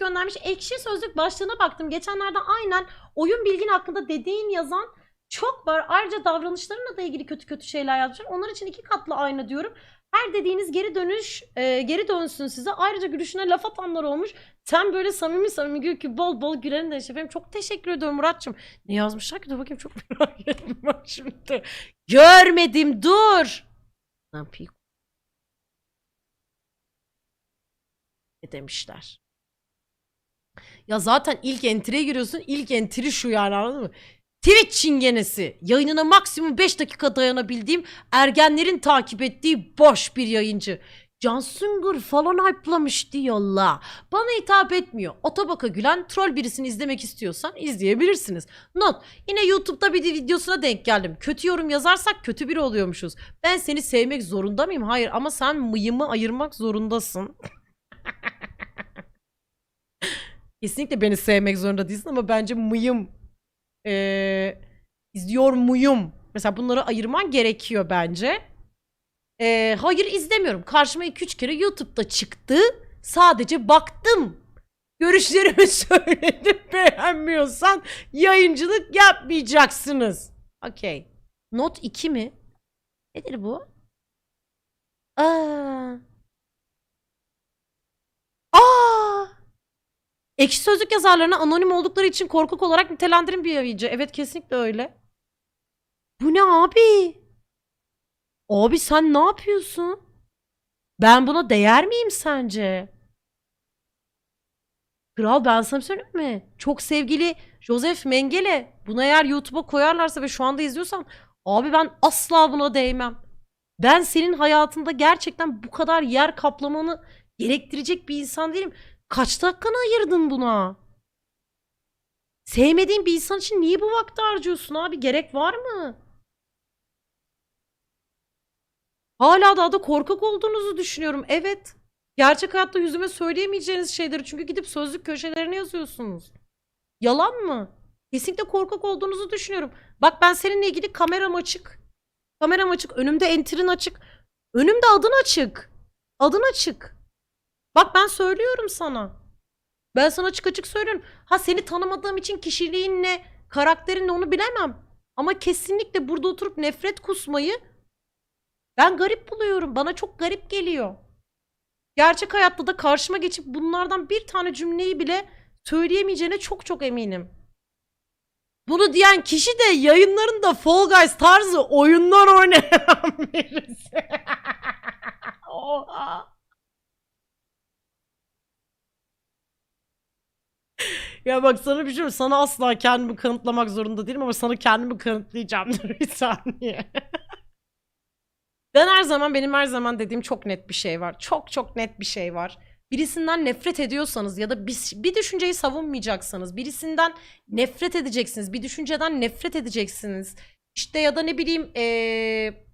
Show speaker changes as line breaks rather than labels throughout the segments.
göndermiş. Ekşi sözlük başlığına baktım. Geçenlerde aynen oyun bilgin hakkında dediğin yazan çok var. Ayrıca davranışlarınla da ilgili kötü kötü şeyler yazmışlar. Onlar için iki katlı aynı diyorum. Her dediğiniz geri dönüş, e, geri dönsün size. Ayrıca gülüşüne laf atanlar olmuş. Sen böyle samimi samimi gül ki bol bol gülerin de efendim. Çok teşekkür ediyorum Muratçım. Ne yazmışlar ki? Dur bakayım çok merak ettim bak şimdi. Görmedim dur. Ne yapayım? Ne demişler? Ya zaten ilk entry'e giriyorsun. İlk entry şu yani anladın mı? Twitch çingenesi. Yayınına maksimum 5 dakika dayanabildiğim ergenlerin takip ettiği boş bir yayıncı. Can Sungur falan hype'lamış diyorlar. Bana hitap etmiyor. Otobaka gülen troll birisini izlemek istiyorsan izleyebilirsiniz. Not. Yine YouTube'da bir videosuna denk geldim. Kötü yorum yazarsak kötü biri oluyormuşuz. Ben seni sevmek zorunda mıyım? Hayır ama sen mıyımı ayırmak zorundasın. Kesinlikle beni sevmek zorunda değilsin ama bence mıyım eee, izliyor muyum? Mesela bunları ayırman gerekiyor bence. Eee, hayır izlemiyorum. Karşıma 2-3 kere YouTube'da çıktı. Sadece baktım. Görüşlerimi söyledim. Beğenmiyorsan yayıncılık yapmayacaksınız. Okey. Not 2 mi? Nedir bu? Aa. Aa. Ekşi Sözlük yazarlarına anonim oldukları için korkak olarak yayıncı. Evet kesinlikle öyle. Bu ne abi? Abi sen ne yapıyorsun? Ben buna değer miyim sence? Kral ben sana şey söyleyeyim mi? Çok sevgili Joseph Mengele bunu eğer YouTube'a koyarlarsa ve şu anda izliyorsan abi ben asla buna değmem. Ben senin hayatında gerçekten bu kadar yer kaplamanı gerektirecek bir insan değilim. Kaç dakikanı ayırdın buna? Sevmediğin bir insan için niye bu vakti harcıyorsun abi? Gerek var mı? Hala daha da korkak olduğunuzu düşünüyorum. Evet. Gerçek hayatta yüzüme söyleyemeyeceğiniz şeyleri çünkü gidip sözlük köşelerine yazıyorsunuz. Yalan mı? Kesinlikle korkak olduğunuzu düşünüyorum. Bak ben seninle ilgili kameram açık. Kameram açık. Önümde enterin açık. Önümde adın açık. Adın açık. Bak ben söylüyorum sana. Ben sana açık açık söylüyorum. Ha seni tanımadığım için kişiliğinle, karakterinle onu bilemem. Ama kesinlikle burada oturup nefret kusmayı ben garip buluyorum. Bana çok garip geliyor. Gerçek hayatta da karşıma geçip bunlardan bir tane cümleyi bile söyleyemeyeceğine çok çok eminim. Bunu diyen kişi de yayınlarında Fall Guys tarzı oyunlar oynayan birisi. Oha. Ya bak sana bir şey söyleyeyim. Sana asla kendimi kanıtlamak zorunda değilim ama sana kendimi kanıtlayacağım. Bir saniye. Ben her zaman benim her zaman dediğim çok net bir şey var. Çok çok net bir şey var. Birisinden nefret ediyorsanız ya da bir, bir düşünceyi savunmayacaksanız, birisinden nefret edeceksiniz, bir düşünceden nefret edeceksiniz. İşte ya da ne bileyim eee,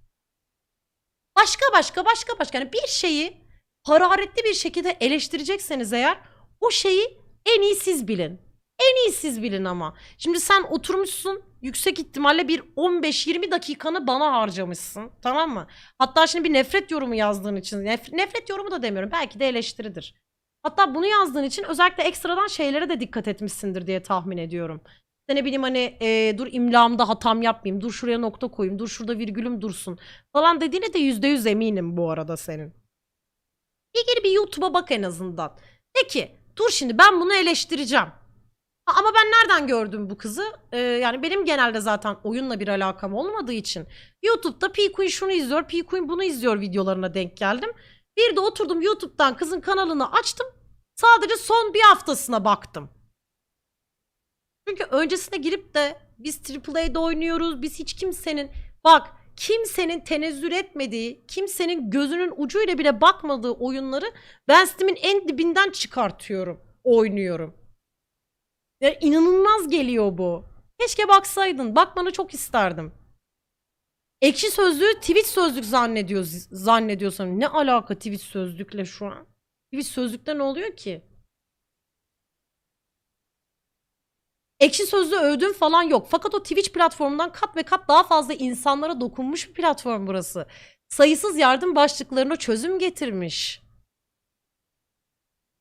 başka başka başka başka yani bir şeyi hararetli bir şekilde eleştirecekseniz eğer o şeyi en iyi siz bilin. En iyi siz bilin ama. Şimdi sen oturmuşsun yüksek ihtimalle bir 15-20 dakikanı bana harcamışsın. Tamam mı? Hatta şimdi bir nefret yorumu yazdığın için. nef- nefret yorumu da demiyorum. Belki de eleştiridir. Hatta bunu yazdığın için özellikle ekstradan şeylere de dikkat etmişsindir diye tahmin ediyorum. İşte ne bileyim hani e, dur imlamda hatam yapmayayım. Dur şuraya nokta koyayım. Dur şurada virgülüm dursun. Falan dediğine de %100 eminim bu arada senin. Bir geri bir YouTube'a bak en azından. De ki dur şimdi ben bunu eleştireceğim. Ama ben nereden gördüm bu kızı? Ee, yani benim genelde zaten oyunla bir alakam olmadığı için YouTube'da P Queen şunu izliyor, P Queen bunu izliyor videolarına denk geldim. Bir de oturdum YouTube'dan kızın kanalını açtım. Sadece son bir haftasına baktım. Çünkü öncesine girip de biz AAA'de oynuyoruz, biz hiç kimsenin bak kimsenin tenezzül etmediği, kimsenin gözünün ucuyla bile bakmadığı oyunları ben Steam'in en dibinden çıkartıyorum, oynuyorum. Ya inanılmaz geliyor bu. Keşke baksaydın. Bakmanı çok isterdim. Ekşi sözlüğü Twitch sözlük zannediyor zannediyorsan. Ne alaka Twitch sözlükle şu an? Twitch sözlükte ne oluyor ki? Ekşi sözlüğü övdüğüm falan yok. Fakat o Twitch platformundan kat ve kat daha fazla insanlara dokunmuş bir platform burası. Sayısız yardım başlıklarına çözüm getirmiş.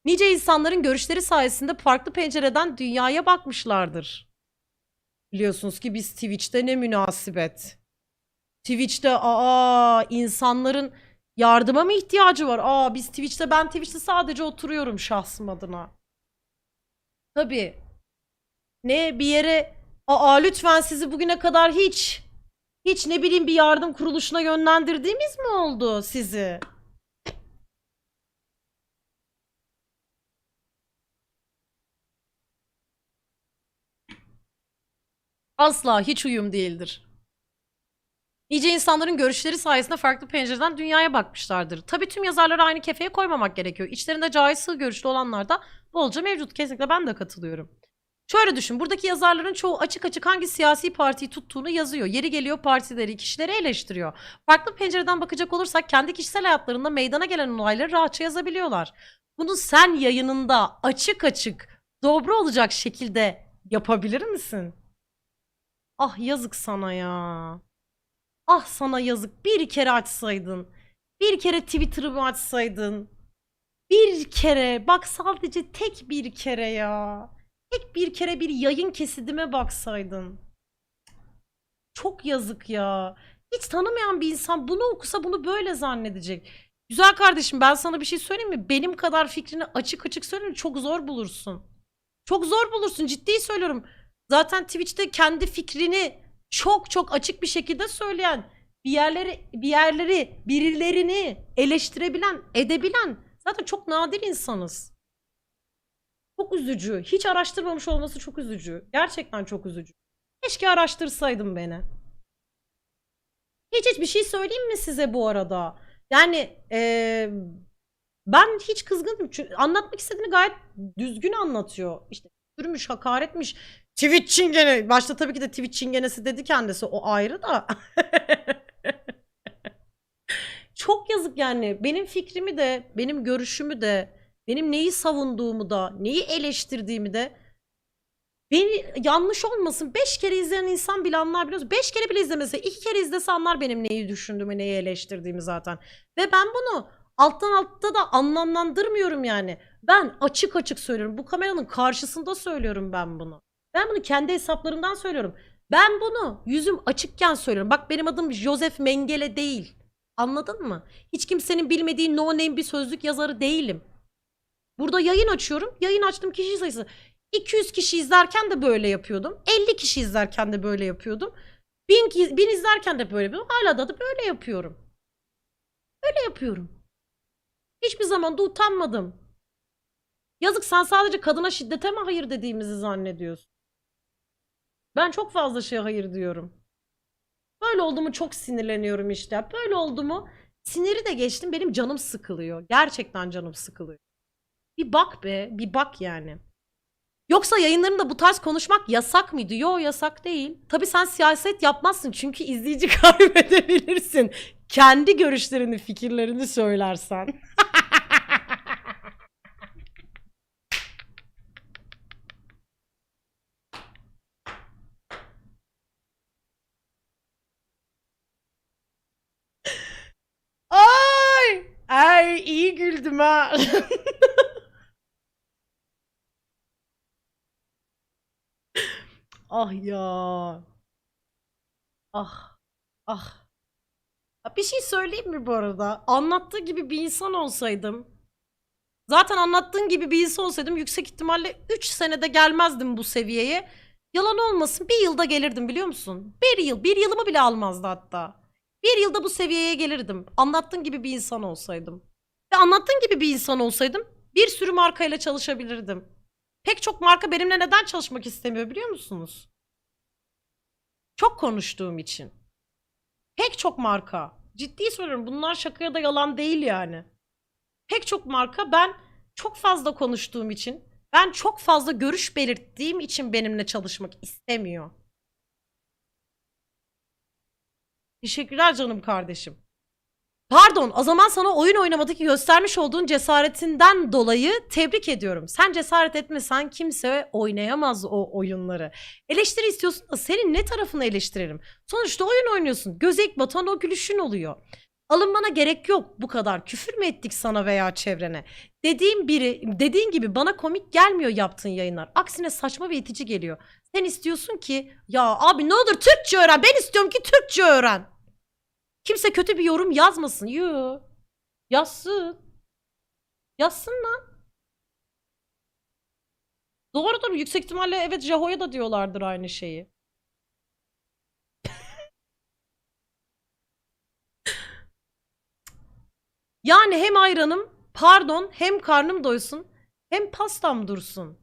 Nice insanların görüşleri sayesinde farklı pencereden dünyaya bakmışlardır. Biliyorsunuz ki biz Twitch'te ne münasebet. Twitch'te aa insanların yardıma mı ihtiyacı var? Aa biz Twitch'te ben Twitch'te sadece oturuyorum şahsım adına. Tabii. Ne bir yere aa lütfen sizi bugüne kadar hiç hiç ne bileyim bir yardım kuruluşuna yönlendirdiğimiz mi oldu sizi? Asla hiç uyum değildir. Nice insanların görüşleri sayesinde farklı pencereden dünyaya bakmışlardır. Tabii tüm yazarları aynı kefeye koymamak gerekiyor. İçlerinde sığ görüşlü olanlar da bolca mevcut. Kesinlikle ben de katılıyorum. Şöyle düşün. Buradaki yazarların çoğu açık açık hangi siyasi partiyi tuttuğunu yazıyor. Yeri geliyor partileri, kişileri eleştiriyor. Farklı pencereden bakacak olursak kendi kişisel hayatlarında meydana gelen olayları rahatça yazabiliyorlar. Bunu sen yayınında açık açık dobra olacak şekilde yapabilir misin? Ah yazık sana ya. Ah sana yazık. Bir kere açsaydın. Bir kere Twitter'ımı açsaydın. Bir kere. Bak sadece tek bir kere ya. Tek bir kere bir yayın kesidime baksaydın. Çok yazık ya. Hiç tanımayan bir insan bunu okusa bunu böyle zannedecek. Güzel kardeşim ben sana bir şey söyleyeyim mi? Benim kadar fikrini açık açık söyleyeyim? Çok zor bulursun. Çok zor bulursun ciddi söylüyorum. Zaten Twitch'te kendi fikrini çok çok açık bir şekilde söyleyen, bir yerleri bir yerleri, birilerini eleştirebilen, edebilen zaten çok nadir insanız. Çok üzücü. Hiç araştırmamış olması çok üzücü. Gerçekten çok üzücü. Keşke araştırsaydım beni. Hiç hiçbir şey söyleyeyim mi size bu arada? Yani eee, ben hiç kızgınım. Çünkü anlatmak istediğini gayet düzgün anlatıyor. İşte sürmüş, hakaretmiş. Twitch çingene. Başta tabii ki de Twitch çingenesi dedi kendisi. O ayrı da. Çok yazık yani. Benim fikrimi de, benim görüşümü de, benim neyi savunduğumu da, neyi eleştirdiğimi de beni yanlış olmasın. Beş kere izleyen insan bile anlar biliyorsun. Beş kere bile izlemese, iki kere izlese anlar benim neyi düşündüğümü, neyi eleştirdiğimi zaten. Ve ben bunu alttan altta da anlamlandırmıyorum yani. Ben açık açık söylüyorum. Bu kameranın karşısında söylüyorum ben bunu. Ben bunu kendi hesaplarımdan söylüyorum. Ben bunu yüzüm açıkken söylüyorum. Bak benim adım Joseph Mengele değil. Anladın mı? Hiç kimsenin bilmediği no name bir sözlük yazarı değilim. Burada yayın açıyorum. Yayın açtım kişi sayısı. 200 kişi izlerken de böyle yapıyordum. 50 kişi izlerken de böyle yapıyordum. 1000, ki- 1000 izlerken de böyle yapıyordum. Hala da, da böyle yapıyorum. Böyle yapıyorum. Hiçbir zaman da utanmadım. Yazık sen sadece kadına şiddete mi hayır dediğimizi zannediyorsun? Ben çok fazla şeye hayır diyorum. Böyle oldu mu çok sinirleniyorum işte. Böyle oldu mu siniri de geçtim benim canım sıkılıyor. Gerçekten canım sıkılıyor. Bir bak be, bir bak yani. Yoksa yayınlarında bu tarz konuşmak yasak mıydı? Yo yasak değil. Tabii sen siyaset yapmazsın çünkü izleyici kaybedebilirsin. Kendi görüşlerini, fikirlerini söylersen. Ay! İyi güldüm ha. ah ya. Ah. Ah. Bir şey söyleyeyim mi bu arada? Anlattığı gibi bir insan olsaydım. Zaten anlattığın gibi bir insan olsaydım yüksek ihtimalle 3 senede gelmezdim bu seviyeye. Yalan olmasın bir yılda gelirdim biliyor musun? Bir yıl, bir yılımı bile almazdı hatta. Bir yılda bu seviyeye gelirdim. Anlattığın gibi bir insan olsaydım. Ve anlattığın gibi bir insan olsaydım bir sürü markayla çalışabilirdim. Pek çok marka benimle neden çalışmak istemiyor biliyor musunuz? Çok konuştuğum için. Pek çok marka. Ciddi söylüyorum bunlar şakaya da yalan değil yani. Pek çok marka ben çok fazla konuştuğum için, ben çok fazla görüş belirttiğim için benimle çalışmak istemiyor. Teşekkürler canım kardeşim. Pardon, o zaman sana oyun oynamadaki göstermiş olduğun cesaretinden dolayı tebrik ediyorum. Sen cesaret etmesen kimse oynayamaz o oyunları. Eleştiri istiyorsun da senin ne tarafını eleştirelim? Sonuçta oyun oynuyorsun. Göze ilk batan o gülüşün oluyor. Alınmana gerek yok bu kadar. Küfür mü ettik sana veya çevrene? Dediğim biri, dediğin gibi bana komik gelmiyor yaptığın yayınlar. Aksine saçma ve itici geliyor. Sen istiyorsun ki ya abi ne olur Türkçe öğren. Ben istiyorum ki Türkçe öğren. Kimse kötü bir yorum yazmasın. Yoo. Yazsın. Yazsın lan. Doğrudur. Yüksek ihtimalle evet Jaho'ya da diyorlardır aynı şeyi. Yani hem ayranım, pardon, hem karnım doysun, hem pastam dursun.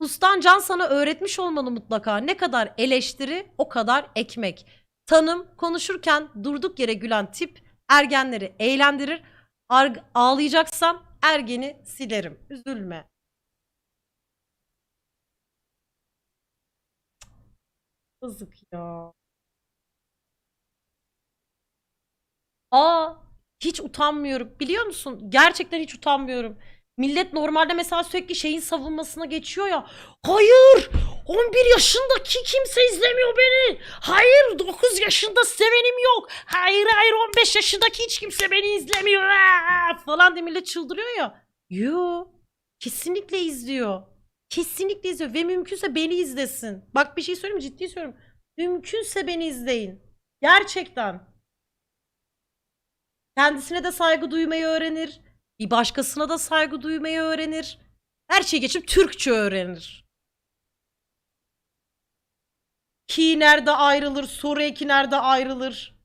Ustan Can sana öğretmiş olmalı mutlaka. Ne kadar eleştiri, o kadar ekmek. Tanım, konuşurken durduk yere gülen tip ergenleri eğlendirir. Arg- ağlayacaksam ergeni silerim. Üzülme. Yazık ya. Aa, hiç utanmıyorum. Biliyor musun? Gerçekten hiç utanmıyorum. Millet normalde mesela sürekli şeyin savunmasına geçiyor ya. Hayır! 11 yaşındaki kimse izlemiyor beni. Hayır 9 yaşında sevenim yok. Hayır hayır 15 yaşındaki hiç kimse beni izlemiyor. Aa! falan diye millet çıldırıyor ya. Yo. Kesinlikle izliyor. Kesinlikle izliyor ve mümkünse beni izlesin. Bak bir şey söyleyeyim? Ciddi söylüyorum. Mümkünse beni izleyin. Gerçekten. Kendisine de saygı duymayı öğrenir. Bir başkasına da saygı duymayı öğrenir. Her şeyi geçip Türkçe öğrenir. Ki nerede ayrılır, soru eki nerede ayrılır.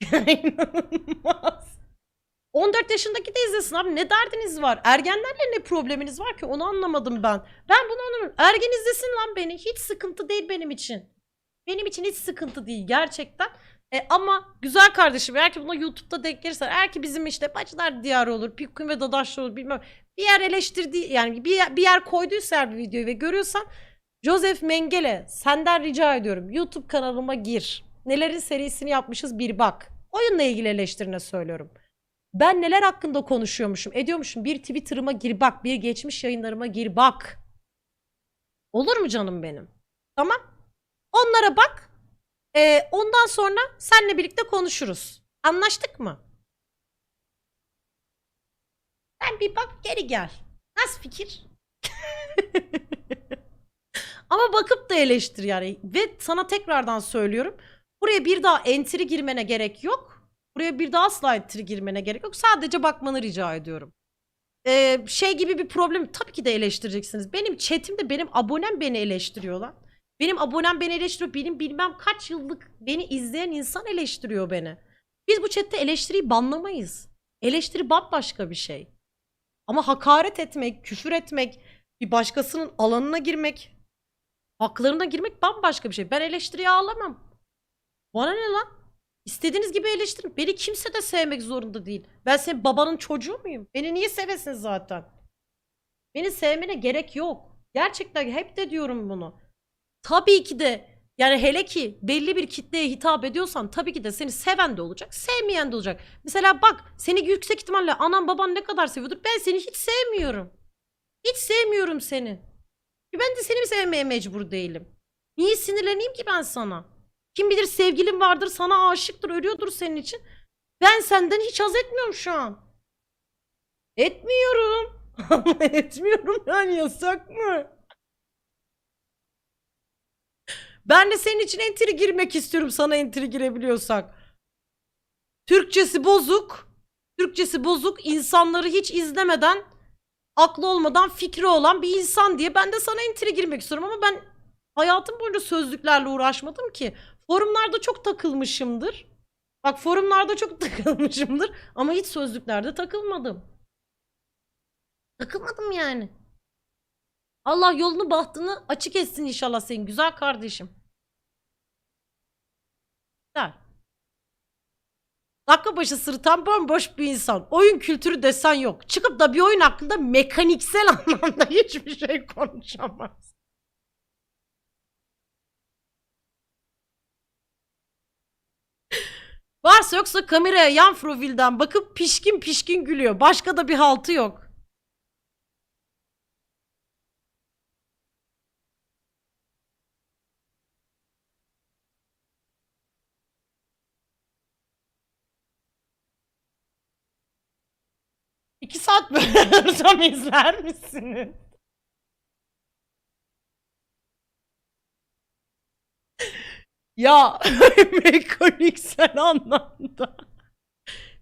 İnanılmaz. 14 yaşındaki de izlesin abi. Ne derdiniz var? Ergenlerle ne probleminiz var ki? Onu anlamadım ben. Ben bunu anlamadım. Ergen izlesin lan beni. Hiç sıkıntı değil benim için. Benim için hiç sıkıntı değil gerçekten. E, ama güzel kardeşim eğer ki buna YouTube'da denk gelirsen eğer ki bizim işte Bacılar Diyarı olur, Pikun ve Dadaşlı olur bilmem bir yer eleştirdiği yani bir yer, bir yer koyduysa eğer bir videoyu ve görüyorsan Joseph Mengele senden rica ediyorum YouTube kanalıma gir. Nelerin serisini yapmışız bir bak. Oyunla ilgili eleştirine söylüyorum. Ben neler hakkında konuşuyormuşum, ediyormuşum. Bir Twitter'ıma gir bak, bir geçmiş yayınlarıma gir bak. Olur mu canım benim? Tamam. Onlara bak. Ee, ondan sonra seninle birlikte konuşuruz. Anlaştık mı? Sen bir bak geri gel. Nasıl fikir? Ama bakıp da eleştir yani. Ve sana tekrardan söylüyorum. Buraya bir daha entry girmene gerek yok. Buraya bir daha asla entry girmene gerek yok. Sadece bakmanı rica ediyorum. Ee, şey gibi bir problem tabii ki de eleştireceksiniz. Benim chatimde benim abonem beni eleştiriyor lan. Benim abonem beni eleştiriyor. Benim bilmem kaç yıllık beni izleyen insan eleştiriyor beni. Biz bu chatte eleştiriyi banlamayız. Eleştiri bambaşka bir şey. Ama hakaret etmek, küfür etmek, bir başkasının alanına girmek, haklarına girmek bambaşka bir şey. Ben eleştiriye ağlamam. Bana ne lan? İstediğiniz gibi eleştirin. Beni kimse de sevmek zorunda değil. Ben senin babanın çocuğu muyum? Beni niye sevesin zaten? Beni sevmene gerek yok. Gerçekten hep de diyorum bunu. Tabii ki de yani hele ki belli bir kitleye hitap ediyorsan tabii ki de seni seven de olacak, sevmeyen de olacak. Mesela bak seni yüksek ihtimalle anan baban ne kadar seviyordur. Ben seni hiç sevmiyorum. Hiç sevmiyorum seni. Ben de seni sevmeye mecbur değilim. Niye sinirleneyim ki ben sana? Kim bilir sevgilin vardır, sana aşıktır, ölüyordur senin için. Ben senden hiç haz etmiyorum şu an. Etmiyorum. etmiyorum yani yasak mı? Ben de senin için entry girmek istiyorum sana entry girebiliyorsak. Türkçesi bozuk. Türkçesi bozuk insanları hiç izlemeden aklı olmadan fikri olan bir insan diye ben de sana entry girmek istiyorum ama ben hayatım boyunca sözlüklerle uğraşmadım ki. Forumlarda çok takılmışımdır. Bak forumlarda çok takılmışımdır ama hiç sözlüklerde takılmadım. Takılmadım yani. Allah yolunu bahtını açık etsin inşallah senin güzel kardeşim. Güzel. Dakika başı sırıtan bomboş bir insan. Oyun kültürü desen yok. Çıkıp da bir oyun hakkında mekaniksel anlamda hiçbir şey konuşamaz. Varsa yoksa kameraya yan profilden bakıp pişkin pişkin gülüyor. Başka da bir haltı yok. İki saat böyle olursam izler misiniz? Ya mekaniksel anlamda.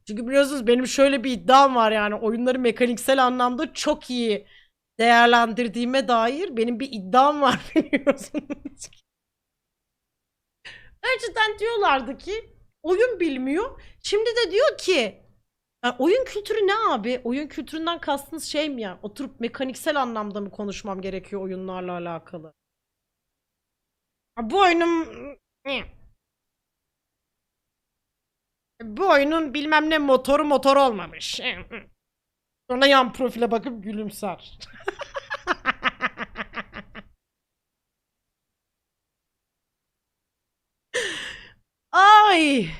Çünkü biliyorsunuz benim şöyle bir iddiam var yani oyunları mekaniksel anlamda çok iyi değerlendirdiğime dair benim bir iddiam var biliyorsunuz. Önceden diyorlardı ki oyun bilmiyor. Şimdi de diyor ki "Ya oyun kültürü ne abi? Oyun kültüründen kastınız şey mi ya? Oturup mekaniksel anlamda mı konuşmam gerekiyor oyunlarla alakalı? Bu oyunun bu oyunun bilmem ne motoru motor olmamış. Sonra yan profile bakıp gülümser. Ay.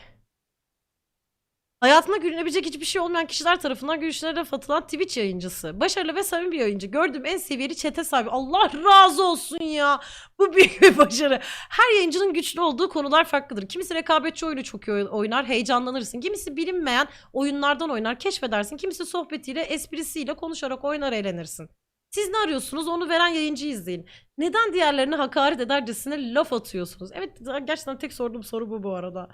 Hayatında gülünebilecek hiçbir şey olmayan kişiler tarafından gülüşlere laf atılan Twitch yayıncısı. Başarılı ve samimi bir yayıncı. Gördüğüm en seviyeli çete sahibi. Allah razı olsun ya. Bu büyük bir başarı. Her yayıncının güçlü olduğu konular farklıdır. Kimisi rekabetçi oyunu çok iyi oynar, heyecanlanırsın. Kimisi bilinmeyen oyunlardan oynar, keşfedersin. Kimisi sohbetiyle, esprisiyle konuşarak oynar, eğlenirsin. Siz ne arıyorsunuz? Onu veren yayıncıyı izleyin. Neden diğerlerine hakaret edercesine laf atıyorsunuz? Evet gerçekten tek sorduğum soru bu bu arada.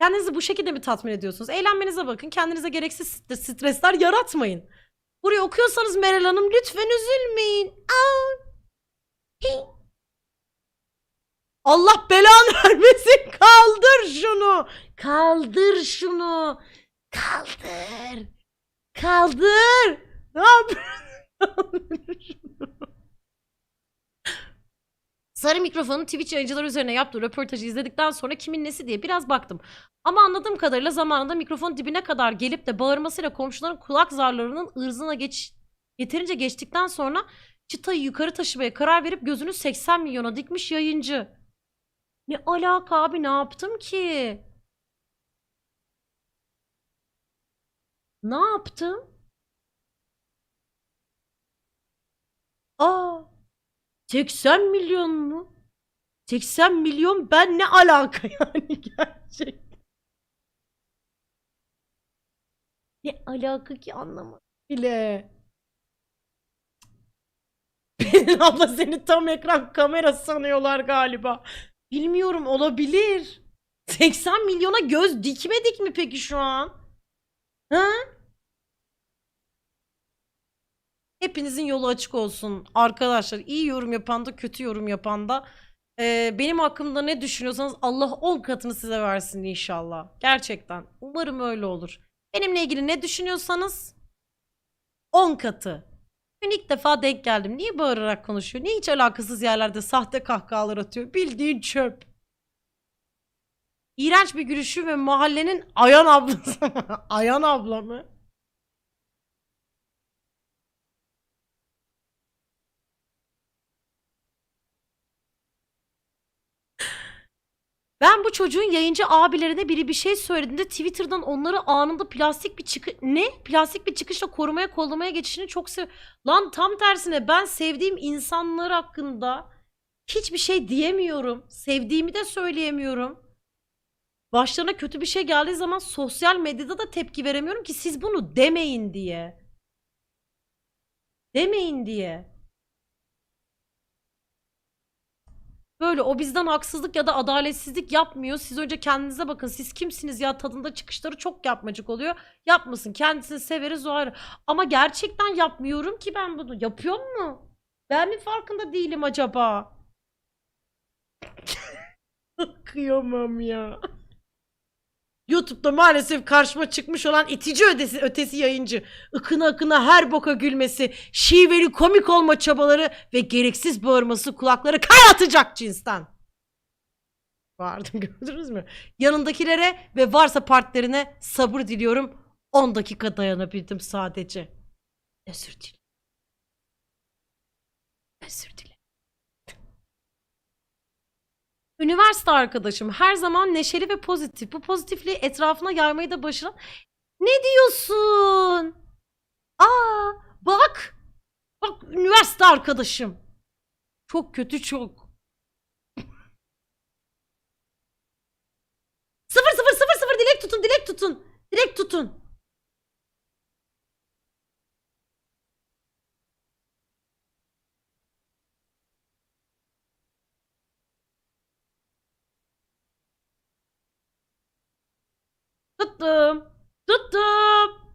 Kendinizi bu şekilde mi tatmin ediyorsunuz? Eğlenmenize bakın. Kendinize gereksiz stre- stresler yaratmayın. Burayı okuyorsanız Meral Hanım lütfen üzülmeyin. Aa. Allah belanı vermesin. Kaldır şunu. Kaldır şunu. Kaldır. Kaldır. Ne yapıyorsun? Sarı mikrofonun Twitch yayıncıları üzerine yaptığı röportajı izledikten sonra kimin nesi diye biraz baktım. Ama anladığım kadarıyla zamanında mikrofon dibine kadar gelip de bağırmasıyla komşuların kulak zarlarının ırzına geç yeterince geçtikten sonra çıtayı yukarı taşımaya karar verip gözünü 80 milyona dikmiş yayıncı. Ne alaka abi ne yaptım ki? Ne yaptım? Aa, 80 milyon mu? 80 milyon ben ne alaka yani gerçek. Ne alaka ki anlamadım bile. Pelin abla seni tam ekran kamera sanıyorlar galiba. Bilmiyorum olabilir. 80 milyona göz dikmedik mi peki şu an? Ha? Hepinizin yolu açık olsun arkadaşlar. İyi yorum yapan da kötü yorum yapan da. Ee, benim hakkımda ne düşünüyorsanız Allah 10 katını size versin inşallah. Gerçekten. Umarım öyle olur. Benimle ilgili ne düşünüyorsanız 10 katı. Bugün ilk defa denk geldim. Niye bağırarak konuşuyor? Niye hiç alakasız yerlerde sahte kahkahalar atıyor? Bildiğin çöp. İğrenç bir gülüşü ve mahallenin Ayan ablası. Ayan abla mı? Ben bu çocuğun yayıncı abilerine biri bir şey söylediğinde Twitter'dan onları anında plastik bir çıkı ne? Plastik bir çıkışla korumaya kollamaya geçişini çok sev. Lan tam tersine ben sevdiğim insanlar hakkında hiçbir şey diyemiyorum. Sevdiğimi de söyleyemiyorum. Başlarına kötü bir şey geldiği zaman sosyal medyada da tepki veremiyorum ki siz bunu demeyin diye. Demeyin diye. Böyle o bizden haksızlık ya da adaletsizlik yapmıyor. Siz önce kendinize bakın. Siz kimsiniz ya tadında çıkışları çok yapmacık oluyor. Yapmasın. Kendisini severiz o ayrı. Ama gerçekten yapmıyorum ki ben bunu. Yapıyor mu? Ben mi farkında değilim acaba? Kıyamam ya. YouTube'da maalesef karşıma çıkmış olan itici ötesi, ötesi yayıncı. Ikına akına her boka gülmesi, şiveli komik olma çabaları ve gereksiz bağırması kulakları kaynatacak cinsten. Vardı gördünüz mü? Yanındakilere ve varsa partnerine sabır diliyorum. 10 dakika dayanabildim sadece. Özür dilerim. Özür dilerim. Üniversite arkadaşım her zaman neşeli ve pozitif. Bu pozitifliği etrafına yaymayı da başaran... Ne diyorsun? Aa, bak. Bak üniversite arkadaşım. Çok kötü çok. Sıfır sıfır sıfır sıfır dilek tutun dilek tutun. Dilek tutun. Tuttum. Tuttum.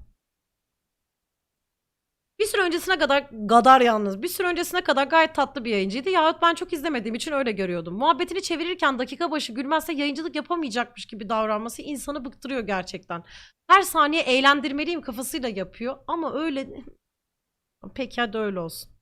Bir süre öncesine kadar gadar yalnız. Bir süre öncesine kadar gayet tatlı bir yayıncıydı. Yahut ben çok izlemediğim için öyle görüyordum. Muhabbetini çevirirken dakika başı gülmezse yayıncılık yapamayacakmış gibi davranması insanı bıktırıyor gerçekten. Her saniye eğlendirmeliyim kafasıyla yapıyor ama öyle peki hadi öyle olsun.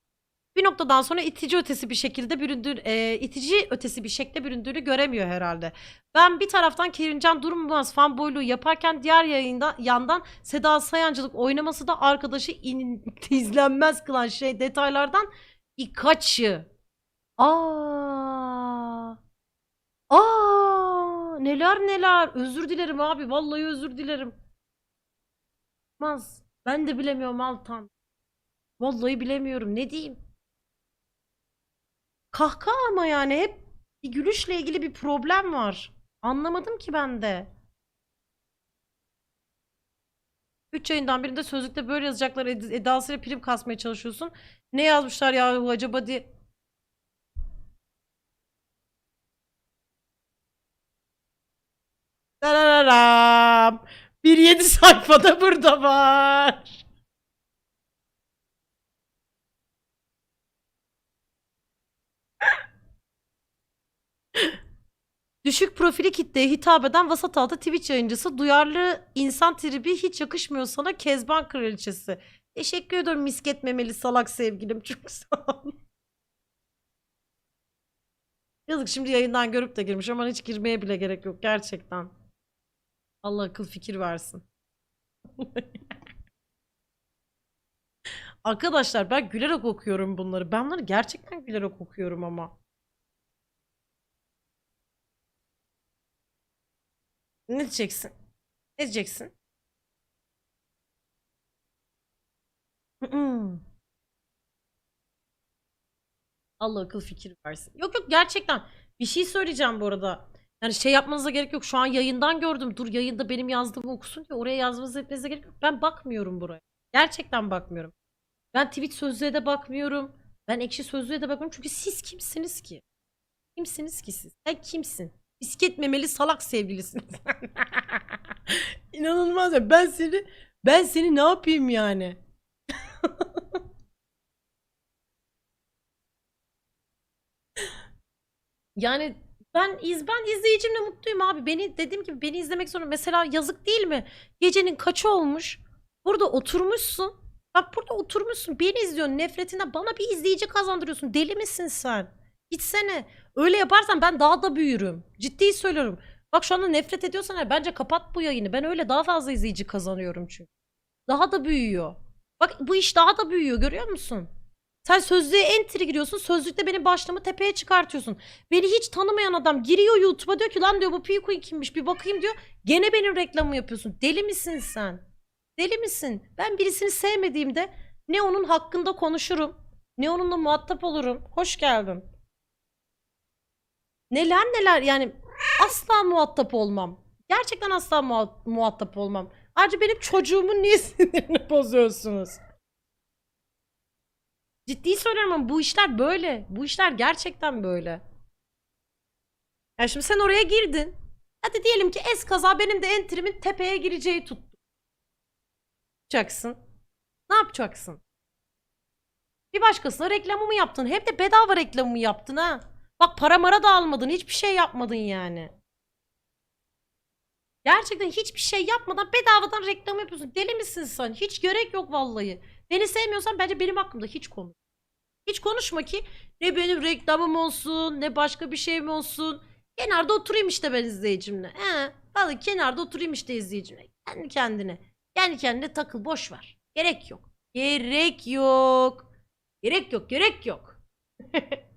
Bir noktadan sonra itici ötesi bir şekilde büründüğü, e, itici ötesi bir şekilde büründüğünü göremiyor herhalde. Ben bir taraftan Kerimcan Durmaz fanboyluğu yaparken diğer yayında yandan Seda Sayancılık oynaması da arkadaşı in, izlenmez kılan şey detaylardan birkaçı. Aa. Aa, neler neler. Özür dilerim abi. Vallahi özür dilerim. Maz. Ben de bilemiyorum Altan. Vallahi bilemiyorum. Ne diyeyim? Kahkaha ama yani hep bir gülüşle ilgili bir problem var. Anlamadım ki ben de. Üç yayından birinde sözlükte böyle yazacaklar ed- edasıyla prim kasmaya çalışıyorsun. Ne yazmışlar ya acaba diye. Darararam. Bir yedi sayfada burada var. Düşük profili kitleye hitap eden vasat altı Twitch yayıncısı duyarlı insan tribi hiç yakışmıyor sana Kezban kraliçesi. Teşekkür ederim misket memeli salak sevgilim çok sağ ol. Yazık şimdi yayından görüp de girmiş ama hiç girmeye bile gerek yok gerçekten. Allah akıl fikir versin. Arkadaşlar ben gülerek okuyorum bunları. Ben bunları gerçekten gülerek okuyorum ama. Ne diyeceksin? Ne diyeceksin? Allah akıl fikir versin. Yok yok gerçekten bir şey söyleyeceğim bu arada. Yani şey yapmanıza gerek yok. Şu an yayından gördüm. Dur yayında benim yazdığımı okusun diye oraya yazmanıza etmenize gerek yok. Ben bakmıyorum buraya. Gerçekten bakmıyorum. Ben tweet sözlüğe de bakmıyorum. Ben ekşi sözlüğe de bakmıyorum. Çünkü siz kimsiniz ki? Kimsiniz ki siz? Sen kimsin? Bisket memeli salak sevgilisiniz. İnanılmaz ya. Ben seni ben seni ne yapayım yani? Yani ben iz ben izleyicimle mutluyum abi. Beni dediğim gibi beni izlemek zorunda. Mesela yazık değil mi? Gecenin kaçı olmuş? Burada oturmuşsun. Bak burada oturmuşsun. Beni izliyorsun. Nefretinden bana bir izleyici kazandırıyorsun. Deli misin sen? Gitsene. Öyle yaparsan ben daha da büyürüm. Ciddi söylüyorum. Bak şu anda nefret ediyorsan eğer bence kapat bu yayını. Ben öyle daha fazla izleyici kazanıyorum çünkü. Daha da büyüyor. Bak bu iş daha da büyüyor görüyor musun? Sen sözlüğe entry giriyorsun. Sözlükte benim başlığımı tepeye çıkartıyorsun. Beni hiç tanımayan adam giriyor YouTube'a diyor ki lan diyor bu Pico kimmiş bir bakayım diyor. Gene benim reklamımı yapıyorsun. Deli misin sen? Deli misin? Ben birisini sevmediğimde ne onun hakkında konuşurum ne onunla muhatap olurum. Hoş geldin. Neler neler yani asla muhatap olmam. Gerçekten asla muha- muhatap olmam. Ayrıca benim çocuğumun niye sinirini bozuyorsunuz? Ciddi söylüyorum ama bu işler böyle. Bu işler gerçekten böyle. Ya şimdi sen oraya girdin. Hadi diyelim ki es kaza benim de entrimin tepeye gireceği tuttu. Ne yapacaksın? Ne yapacaksın? Bir başkasına reklamımı yaptın. Hem de bedava reklamımı yaptın ha. Bak para mara da almadın. Hiçbir şey yapmadın yani. Gerçekten hiçbir şey yapmadan bedavadan reklam yapıyorsun. Deli misin sen? Hiç gerek yok vallahi. Beni sevmiyorsan bence benim hakkımda hiç konuş. Hiç konuşma ki ne benim reklamım olsun ne başka bir şeyim olsun. Kenarda oturayım işte ben izleyicimle. He, vallahi kenarda oturayım işte izleyicimle. Kendi kendine. Kendi kendine takıl boş ver. Gerek yok. Gerek yok. Gerek yok gerek yok.